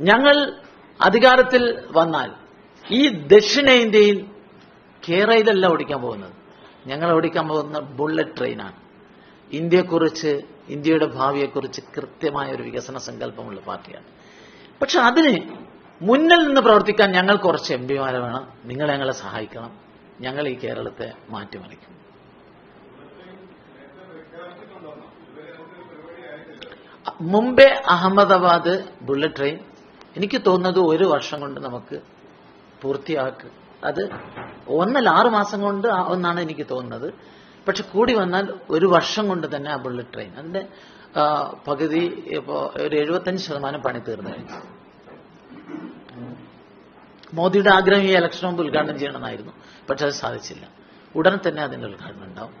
ഞങ്ങൾ അധികാരത്തിൽ വന്നാൽ ഈ ദക്ഷിണേന്ത്യയിൽ കേരളയിലല്ല ഓടിക്കാൻ പോകുന്നത്. ഞങ്ങൾ ഓടിക്കാൻ പോകുന്ന ബുള്ളറ്റ് ട്രെയിനാണ്. ഇന്ത്യയെക്കുറിച്ച് ഇന്ത്യയുടെ ഭാവിയെക്കുറിച്ച് കൃത്യമായ ഒരു വികസന സങ്കല്പമുള്ള പാർട്ടിയാണ്. പക്ഷെ അതിന് മുന്നിൽ നിന്ന് പ്രവർത്തിക്കാൻ ഞങ്ങൾ കുറച്ച് എം പിമാരെ വേണം. നിങ്ങൾ ഞങ്ങളെ സഹായിക്കണം. ഞങ്ങൾ ഈ കേരളത്തെ മാറ്റിമറിക്കും. മുംബൈ അഹമ്മദാബാദ് ബുള്ളറ്റ് ട്രെയിൻ എനിക്ക് തോന്നുന്നത് ഒരു വർഷം കൊണ്ട് നമുക്ക് പൂർത്തിയാക്കുക അത് ഒന്നല്ല ആറ് മാസം കൊണ്ട് ഒന്നാണ് എനിക്ക് തോന്നുന്നത്. പക്ഷെ കൂടി വന്നാൽ ഒരു വർഷം കൊണ്ട് തന്നെ ആ ബുള്ളറ്റ് ട്രെയിൻ. അതിന്റെ പകുതി ഇപ്പോ ഒരു എഴുപത്തഞ്ച് ശതമാനം പണി തീർന്നു മോദിയുടെ ആഗ്രഹം ഈ ഇലക്ഷൻ മുമ്പ് ഉദ്ഘാടനം ചെയ്യണമെന്നായിരുന്നു. പക്ഷെ അത് സാധിച്ചില്ല. ഉടൻ തന്നെ അതിന്റെ ഉദ്ഘാടനം ഉണ്ടാവും.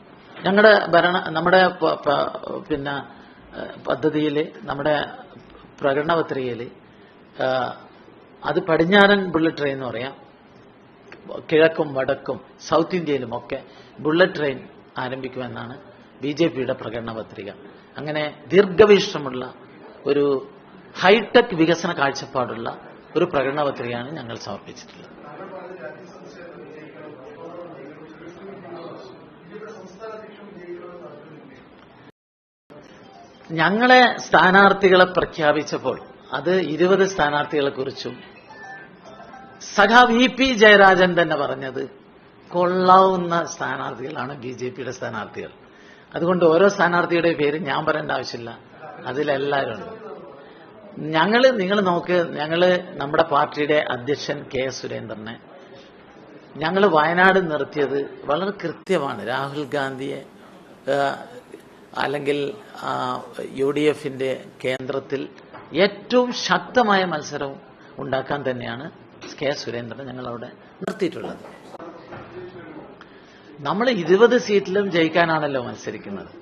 ഞങ്ങളുടെ ഭരണ നമ്മുടെ പിന്നെ പദ്ധതിയിൽ നമ്മുടെ പ്രകടന പത്രികയിൽ അത് പടിഞ്ഞാറൻ ബുള്ളറ്റ് ട്രെയിൻ എന്ന് പറയാം. കിഴക്കും വടക്കും സൗത്ത് ഇന്ത്യയിലും ഒക്കെ ബുള്ളറ്റ് ട്രെയിൻ ആരംഭിക്കുമെന്നാണ് ബി ജെ പിയുടെ പ്രകടന പത്രിക. അങ്ങനെ ദീർഘവീക്ഷണമുള്ള ഒരു ഹൈടെക് വികസന കാഴ്ചപ്പാടുള്ള ഒരു പ്രകടന പത്രികയാണ് ഞങ്ങൾ സമർപ്പിച്ചിട്ടുള്ളത്. ഞങ്ങളെ സ്ഥാനാർത്ഥികളെ പ്രഖ്യാപിച്ചപ്പോൾ അത് ഇരുപത് സ്ഥാനാർത്ഥികളെ കുറിച്ചും സഖ വി പി ജയരാജൻ തന്നെ പറഞ്ഞത് കൊള്ളാവുന്ന സ്ഥാനാർത്ഥികളാണ് ബി ജെ പിയുടെ സ്ഥാനാർത്ഥികൾ. അതുകൊണ്ട് ഓരോ സ്ഥാനാർത്ഥിയുടെ പേര് ഞാൻ പറയേണ്ട ആവശ്യമില്ല. അതിലെല്ലാവരും ഉണ്ട്. ഞങ്ങൾ നിങ്ങൾ നോക്ക് ഞങ്ങൾ നമ്മുടെ പാർട്ടിയുടെ അധ്യക്ഷൻ കെ സുരേന്ദ്രനെ ഞങ്ങൾ വയനാട് നിർത്തിയത് വളരെ കൃത്യമാണ്. രാഹുൽ ഗാന്ധിയെ അല്ലെങ്കിൽ യു ഡി എഫിന്റെ കേന്ദ്രത്തിൽ ഏറ്റവും ശക്തമായ മത്സരം ഉണ്ടാക്കാൻ തന്നെയാണ് കെ സുരേന്ദ്രൻ ഞങ്ങൾ അവിടെ നിർത്തിയിട്ടുള്ളത്. നമ്മൾ ഇരുപത് സീറ്റിലും ജയിക്കാനാണല്ലോ മത്സരിക്കുന്നത്.